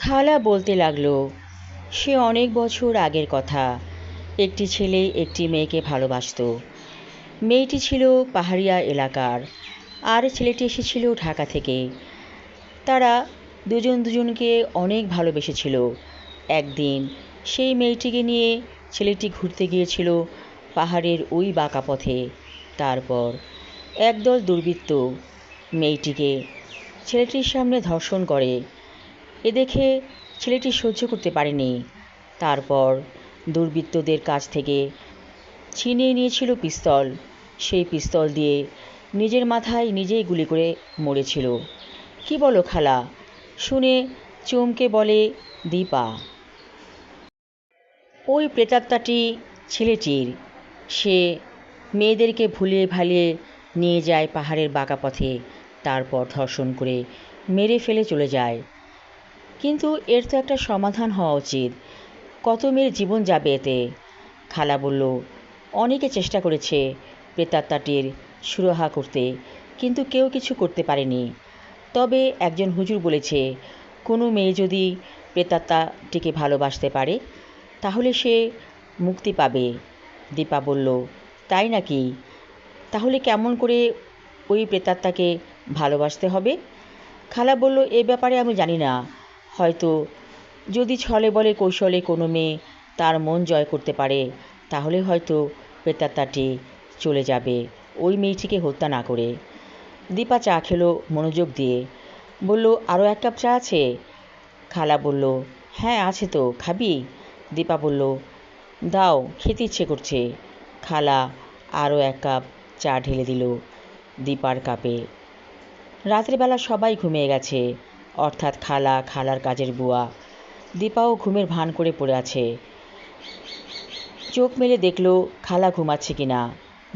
খালা বলতে লাগল, সে অনেক বছর আগের কথা। একটি ছেলে একটি মেয়েকে ভালোবাসতো। মেয়েটি ছিল পাহাড়িয়া এলাকার। আর ছেলেটি এসেছিল ঢাকা থেকে। তারা দুজন দুজনকে অনেক ভালোবেসেছিল। একদিন সেই মেয়েটিকে নিয়ে ছেলেটি ঘুরতে গিয়েছিল পাহাড়ের ওই বাঁকা পথে। তারপর একদল দুর্বৃত্ত মেয়েটিকে ছেলেটির সামনে ধর্ষণ করে। এ দেখে ছেলেটি সহ্য করতে পারেনি। তারপর দুর্বৃত্তদের কাছ থেকে ছিনিয়ে নিয়েছিল পিস্তল। সেই পিস্তল দিয়ে নিজের মাথায় নিজেই গুলি করে মরেছিল। কি বলো খালা? শুনে চমকে বলে দীপা। ওই প্রেতাত্মাটি ছেলেটির। সে মেয়েদেরকে ভুলিয়ে ভালিয়ে নিয়ে যায় পাহাড়ের বাঁকা পথে, তারপর ধর্ষণ করে মেরে ফেলে চলে যায়। কিন্তু এর তো একটা সমাধান হওয়া উচিত। কত মেয়ের জীবন যাবে এতে? খালা বলল, অনেকে চেষ্টা করেছে প্রেতাত্মাটির সুরাহা করতে, কিন্তু কেউ কিছু করতে পারেনি। তবে একজন হুজুর বলেছে, কোনো মেয়ে যদি প্রেতাত্মাটিকে ভালোবাসতে পারে, তাহলে সে মুক্তি পাবে। দীপা বলল, তাই নাকি? তাহলে কেমন করে ওই প্রেতাত্মাকে ভালোবাসতে হবে? খালা বলল, এ ব্যাপারে আমি জানি না। হয়তো। যদি ছলে বলে কৌশলে কোনো মেয়ে তার মন জয় করতে পারে, তাহলে হয়তো প্রেতাত্মাটি চলে যাবে। ওই মেয়েটিকে হত্যা না করে। দীপা চা খেলো মনোযোগ দিয়ে। বলল আরও এক কাপ চা আছে? খালা বলল হ্যাঁ আছে তো, খাবি? দীপা বলল, দাও, খেতে ইচ্ছে করছে। খালা আরও এক কাপ চা ঢেলে দিল দীপার কাপে। রাত্রেবেলা সবাই ঘুমিয়ে গেছে। অর্থাৎ খালা, খালার কাজের বুয়া। দীপাও ঘুমের ভান করে পড়ে আছে। চোখ মেলে দেখল, খালা ঘুমাচ্ছে কি না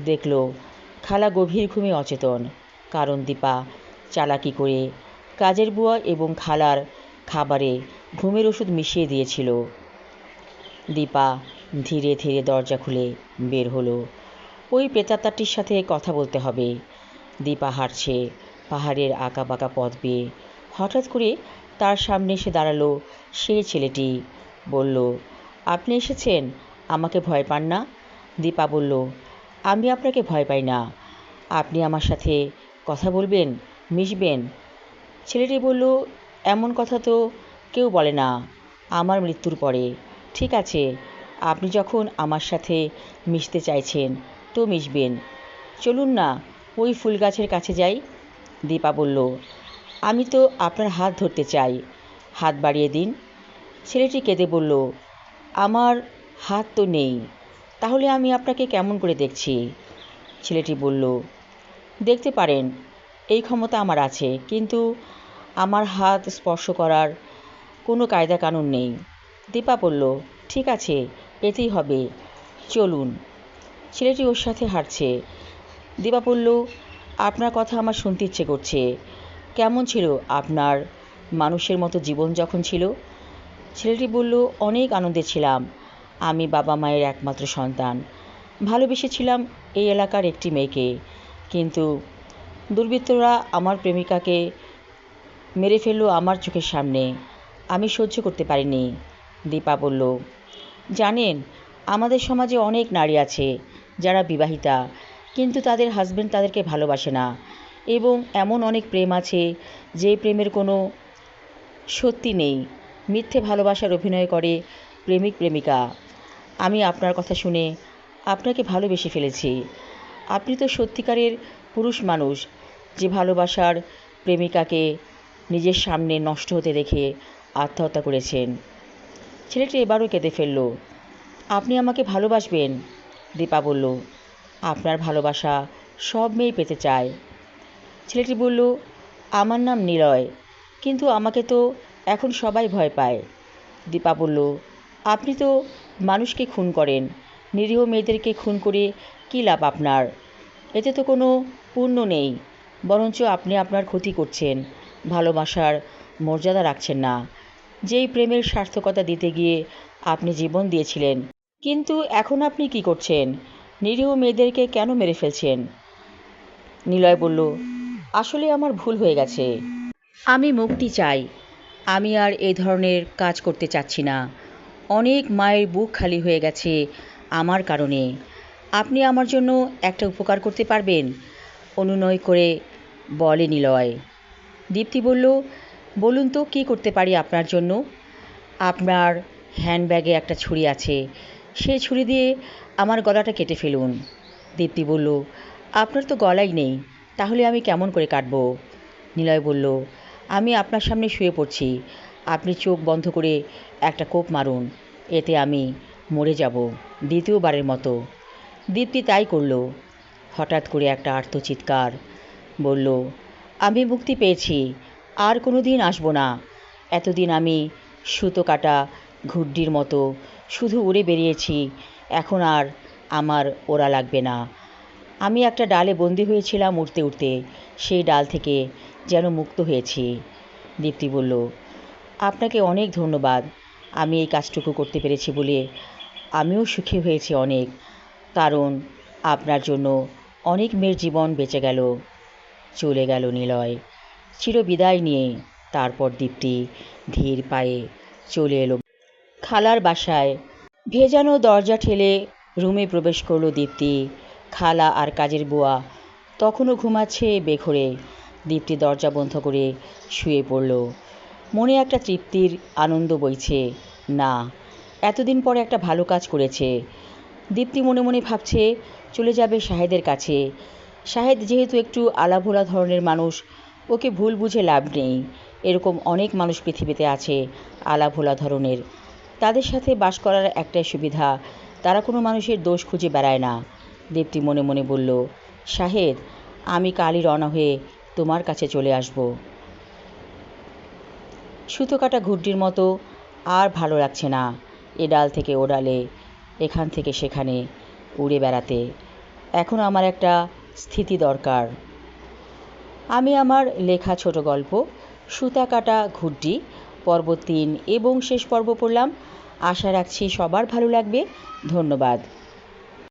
দেখল, খালা গভীর ঘুমে অচেতন। কারণ দীপা, চালাকি করে কাজের বুয়া এবং খালার খাবারে ঘুমের ওষুধ মিশিয়ে দিয়েছিল। দীপা ধীরে ধীরে দরজা খুলে বের হলো। ওই প্রেতাত্মাটির সাথে কথা বলতে হবে। দীপা হাঁটছে, পাহাড়ের আঁকা বাঁকা পথ বেয়ে হঠাৎ করে তার সামনে এসে দাঁড়াল সে ছেলেটি। বলল, আপনি এসেছেন? আমাকে ভয় পান না? দীপা বলল, আমি আপনাকে ভয় পাই না। আপনি আমার সাথে কথা বলবেন, মিশবেন? ছেলেটি বলল, এমন কথা তো কেউ বলে না। আমার মৃত্যুর পরে। ঠিক আছে, আপনি যখন আমার সাথে মিশতে চাইছেন তো মিশবেন। চলুন না, ওই ফুল গাছের কাছে যাই। দীপা বলল আমি তো আপনার হাত ধরতে চাই। হাত বাড়িয়ে দিন। ছেলেটি কেঁদে বলল, আমার হাত তো নেই। তাহলে আমি আপনাকে কেমন করে দেখছি? ছেলেটি বলল, দেখতে পারেন, এই ক্ষমতা আমার আছে, কিন্তু আমার হাত স্পর্শ করার কোনো কায়দা কানুন নেই দীপা বলল, ঠিক আছে এতেই হবে। চলুন ছেলেটি ওর সাথে হাঁটছে। দীপা বলল, আপনার কথা আমার শুনতে ইচ্ছে করছে। কেমন ছিল আপনার মানুষের মতো জীবন যখন ছিল? ছেলেটি বলল, অনেক আনন্দে ছিলাম। আমি বাবা মায়ের একমাত্র সন্তান। ভালোবেসেছিলাম এই এলাকার একটি মেয়েকে। কিন্তু দুর্বৃত্তরা আমার প্রেমিকাকে মেরে ফেলল আমার চোখের সামনে। আমি সহ্য করতে পারিনি। দীপা বলল, জানেন, আমাদের সমাজে অনেক নারী আছে যারা বিবাহিতা, কিন্তু তাদের হাজবেন্ড তাদেরকে ভালোবাসে না। এবং এমন অনেক প্রেম আছে যে প্রেমের কোনো সত্যি নেই। মিথ্যে ভালোবাসার অভিনয় করে প্রেমিক, প্রেমিকা। আমি আপনার কথা শুনে আপনাকে ভালোবেসে ফেলেছি। আপনি তো সত্যিকারের পুরুষ মানুষ যে ভালোবাসার প্রেমিকাকে নিজের সামনে নষ্ট হতে দেখে আত্মহত্যা করেছেন। ছেলেটি এবারও কেঁদে ফেলল। আপনি আমাকে ভালোবাসবেন, দীপা বলল। আপনার ভালোবাসা সব মেয়ে পেতে চায়। ছেলেটি বলল, আমার নাম নিলয় কিন্তু আমাকে তো এখন সবাই ভয় পায়। দীপা বলল, আপনি তো মানুষকে খুন করেন, নিরীহ মেয়েদেরকে খুন করে কী লাভ আপনার? এতে তো কোনো পুণ্য নেই, বরঞ্চ আপনি আপনার ক্ষতি করছেন, ভালোবাসার মর্যাদা রাখছেন না। যেই প্রেমের সার্থকতা দিতে গিয়ে আপনি জীবন দিয়েছিলেন, কিন্তু এখন আপনি কি করছেন? নিরীহ মেয়েদেরকে কেন মেরে ফেলছেন? নিলয় বলল আসলে আমার ভুল হয়ে গেছে। আমি মুক্তি চাই। আমি আর এই ধরনের কাজ করতে চাচ্ছি না। অনেক মায়ের বুক খালি হয়ে গেছে আমার কারণে। আপনি আমার জন্য একটা উপকার করতে পারবেন? অনুনয় করে বলে নিলয়। দীপ্তি বলল, বলুন তো, কী করতে পারি আপনার জন্য? আপনার হ্যান্ডব্যাগে একটা ছুরি আছে। সেই ছুরি দিয়ে আমার গলাটা কেটে ফেলুন। দীপ্তি বলল, আপনার তো গলাই নেই। তাহলে আমি কেমন করে কাটবো? নিলয় বলল, আমি আপনার সামনে শুয়ে পড়ছি। আপনি চোখ বন্ধ করে একটা কোপ মারুন, এতে আমি মরে যাব, দ্বিতীয়বারের মতো। দীপ্তি তাই করল। হঠাৎ করে একটা আর্তচিৎকার। বলল, আমি মুক্তি পেয়েছি, আর কোনো দিন আসব না। এতদিন আমি সুতো কাটা ঘুড্ডির মতো শুধু উড়ে বেরিয়েছি, এখন আর আমার ওরা লাগবে না। আমি একটা ডালে বন্দি হয়েছিলাম উঠতে উঠতে সেই ডাল থেকে যেন মুক্ত হয়েছি। দীপ্তি বলল, আপনাকে অনেক ধন্যবাদ। আমি এই কাজটুকু করতে পেরেছি বলে আমিও সুখী হয়েছি অনেক। কারণ আপনার জন্য অনেক মেয়ের জীবন বেঁচে গেল, চলে গেল নিলয়। চিরবিদায় নিয়ে তারপর দীপ্তি ধীর পায়ে চলে এলো। খালার বাসায় ভেজানো দরজা ঠেলে রুমে প্রবেশ করল দীপ্তি। খালা আর কাজের বুয়া। তখনও ঘুমাচ্ছে বেঘরে। দীপ্তি দরজা বন্ধ করে শুয়ে পড়ল। মনে একটা তৃপ্তির আনন্দ বইছে। না, এতদিন পরে একটা ভালো কাজ করেছে। দীপ্তি মনে মনে ভাবছে, চলে যাবে শাহেদের কাছে। শাহেদ যেহেতু একটু আলাভোলা ধরনের মানুষ, ওকে ভুল বুঝে লাভ নেই। এরকম অনেক মানুষ পৃথিবীতে আছে আলাভোলা ধরনের। তাদের সাথে বাস করার একটাই সুবিধা, তারা কোনো মানুষের দোষ খুঁজে বেড়ায় না। দীপ্তি মনে মনে বলল শাহেদ আমি কালই রওনা হয়ে তোমার কাছে চলে আসব। সুতো কাটা ঘুড্ডির মতো আর ভালো লাগছে না। এ ডাল থেকে ও ডালে, এখান থেকে সেখানে, উড়ে বেড়াতে। এখন আমার একটা স্থিতি দরকার। আমি আমার লেখা ছোট গল্প সুতা কাটা ঘুড্ডি, পর্ব তিন এবং শেষ পর্ব পড়লাম। আশা রাখছি সবার ভালো লাগবে। ধন্যবাদ।